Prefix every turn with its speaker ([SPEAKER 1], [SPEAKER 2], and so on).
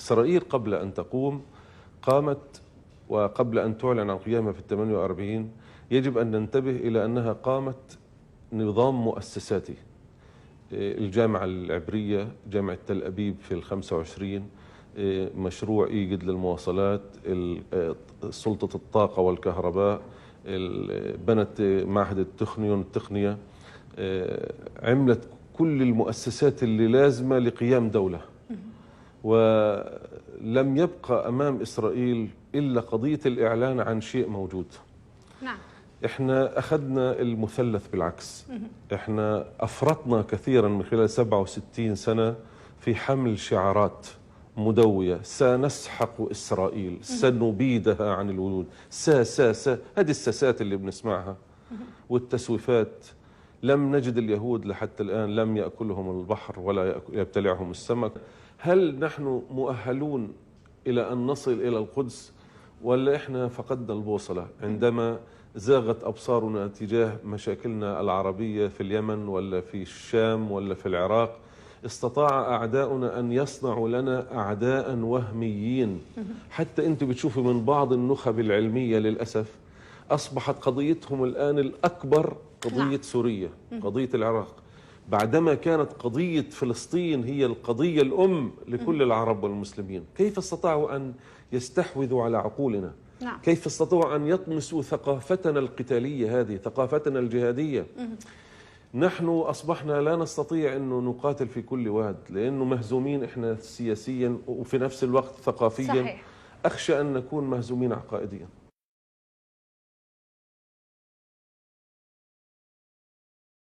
[SPEAKER 1] إسرائيل قبل أن تقوم قامت وقبل أن تعلن عن قيامها في الثمانية وأربعين يجب أن ننتبه إلى أنها قامت نظام مؤسساتي. الجامعة العبرية جامعة تل أبيب في الخمسة وعشرين مشروع إيجد للمواصلات سلطة الطاقة والكهرباء بنت معهد التخنيون التقنية عملت كل المؤسسات اللي لازمة لقيام دولة. ولم يبقى أمام إسرائيل إلا قضية الإعلان عن شيء موجود.
[SPEAKER 2] نعم.
[SPEAKER 1] إحنا أخذنا المثلث بالعكس. إحنا أفرطنا كثيرا من خلال 67 سنة في حمل شعارات مدوية. سنسحق إسرائيل. سنبيدها عن الوجود سا سا سا. هذه الساسات اللي بنسمعها. والتسويفات لم نجد اليهود لحتى الآن لم يأكلهم البحر ولا يبتلعهم السمك. هل نحن مؤهلون إلى أن نصل إلى القدس ولا إحنا فقدنا البوصلة؟ عندما زاغت أبصارنا تجاه مشاكلنا العربية في اليمن ولا في الشام ولا في العراق استطاع أعداؤنا أن يصنعوا لنا أعداء وهميين. حتى أنت بتشوفي من بعض النخب العلمية للأسف أصبحت قضيتهم الآن الأكبر قضية سوريا قضية العراق. بعدما كانت قضية فلسطين هي القضية الأم لكل العرب والمسلمين كيف استطاعوا أن يستحوذوا على عقولنا؟
[SPEAKER 2] نعم.
[SPEAKER 1] كيف استطاعوا أن يطمسوا ثقافتنا القتالية هذه ثقافتنا الجهادية؟ نحن أصبحنا لا نستطيع أن نقاتل في كل واد لأنه مهزومين إحنا سياسيا وفي نفس الوقت ثقافيا.
[SPEAKER 2] صحيح.
[SPEAKER 1] أخشى أن نكون مهزومين عقائديا.